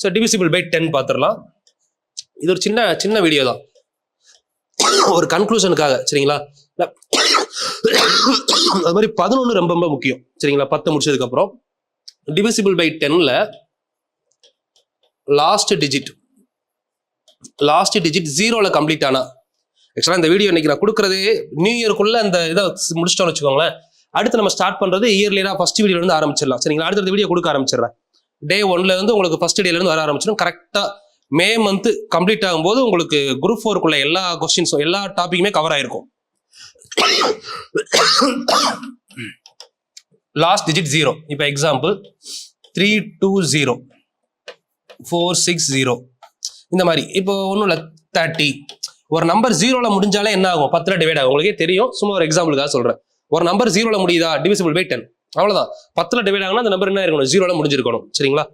So divisible by ten பார்த்துடலாம் இது ஒரு சின்ன சின்ன வீடியோ தான். ஒரு கன்க்ளூஷனுக்காக சரிங்களா? அது மாதிரி பதினொன்று ரொம்ப ரொம்ப முக்கியம். சரிங்களா? பத்து முடிச்சதுக்கப்புறம். டிவிசிபிள் பை டென்னில் லாஸ்ட் டிஜிட் லாஸ்ட் டிஜிட் ஜீரோல கம்ப்ளீட் ஆனா. ஆக்சுவலாக இந்த வீடியோ இன்னைக்கு நான் கொடுக்குறதே நியூ இயர்க்குள்ள அந்த இதை முடிச்சிட்டோம்னு வச்சுக்கோங்களேன். அடுத்து நம்ம ஸ்டார்ட் பண்ணுறது இயர்லியரா ஃபஸ்ட் வீடியோலேருந்து ஆரம்பிச்சிடலாம். சரிங்களா? அடுத்த வீடியோ கொடுக்க ஆரம்பிச்சிடுறேன். டே ஒன்ல இருந்து உங்களுக்கு ஃபர்ஸ்ட் டேல இருந்து வர ஆரம்பிச்சிடும். கரெக்டா மே மந்த் கம்ப்ளீட் ஆகும்போது உங்களுக்கு குரூப் ஃபோருக்குள்ள எல்லா கொஸ்டின்ஸும் எல்லா டாபிக்குமே கவர் ஆயிருக்கும். லாஸ்ட் டிஜிட் ஜீரோ இப்போ example three two zero four six zero இந்த மாதிரி. இப்போ ஒன்றும் இல்லை தேர்ட்டி ஒரு நம்பர் ஜீரோவில் முடிஞ்சாலே என்ன ஆகும்? பத்தில் டிவைட் ஆகும். உங்களுக்கே தெரியும். சும்மா ஒரு எக்ஸாம்பிளுக்காக சொல்கிறேன் ஒரு நம்பர் ஜீரோவில் முடியுதா? டிவிசிபிள் பை டென் அவ்வளவுதான். பத்துல டிவைட் ஆகுனா அந்த நம்பர் என்ன இருக்கணும்? ஜீரோல முடிஞ்சிருக்கணும். சரிங்களா?